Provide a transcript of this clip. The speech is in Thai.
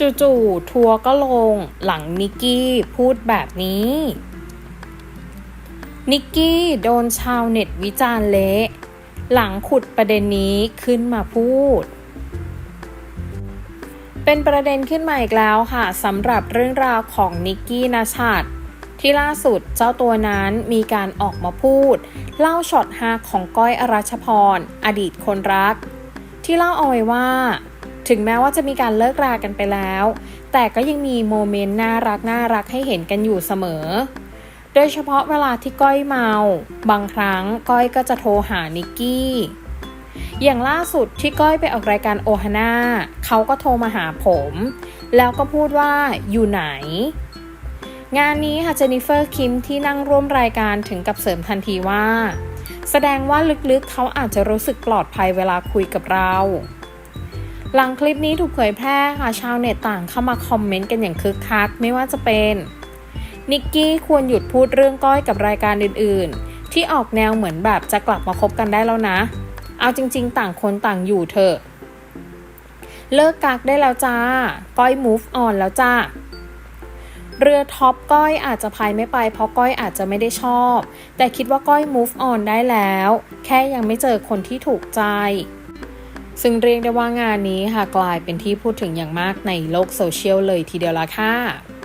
จู่ๆทัวร์ก็ลงหลังนิกกี้พูดแบบนี้ นิกกี้โดนชาวเน็ตวิจารณ์เละหลังขุดประเด็นนี้ขึ้นมาพูด เป็นประเด็นขึ้นมาอีกแล้วค่ะสำหรับเรื่องราวของนิกกี้นาชัดที่ล่าสุดเจ้าตัวนั้นมีการออกมาพูด เล่าช็อตฮาของก้อยอรัชพร อดีตคนรัก ที่เล่าเอาไว้ว่า ถึงแม้ว่าจะมีการเลิกรากันไปแล้ว แต่ก็ยังมีโมเมนต์น่ารักน่ารักให้เห็นกันอยู่เสมอ โดยเฉพาะเวลาที่ก้อยเมา บางครั้งก้อยก็จะโทรหานิกกี้ อย่างล่าสุดที่ก้อยไปออกรายการโอฮาน่าเขาก็โทรมาหาผม แล้วก็พูดว่าอยู่ไหน งานนี้ค่ะเจนนิเฟอร์คิมที่นั่งร่วมรายการถึงกับเสริมทันทีว่า แสดงว่าลึกๆเขาอาจจะรู้สึกปลอดภัยเวลาคุยกับเรา หลังคลิปนี้ถูกเผยแพร่ค่ะชาวเน็ตต่างเข้ามาคอมเมนต์กันอย่างคึกคักไม่ว่าจะเป็นนิกกี้ควรหยุดพูดเรื่องก้อยกับรายการอื่นๆ ที่ออกแนวเหมือนแบบจะกลับมาคบกันได้แล้วนะ เอาจริง ๆ ต่างคนต่างอยู่เถอะเลิกกักได้แล้วจ้า ก้อย move on แล้วจ้า เรือท็อปก้อยอาจจะพายไม่ไป เพราะก้อยอาจจะไม่ได้ชอบ แต่คิดว่าก้อย move on ได้แล้ว แค่ยังไม่เจอคนที่ถูกใจ ซึ่งเรียกได้ว่างานนี้ค่ะกลายเป็นที่พูดถึงอย่างมากในโลกโซเชียลเลยทีเดียวละค่ะ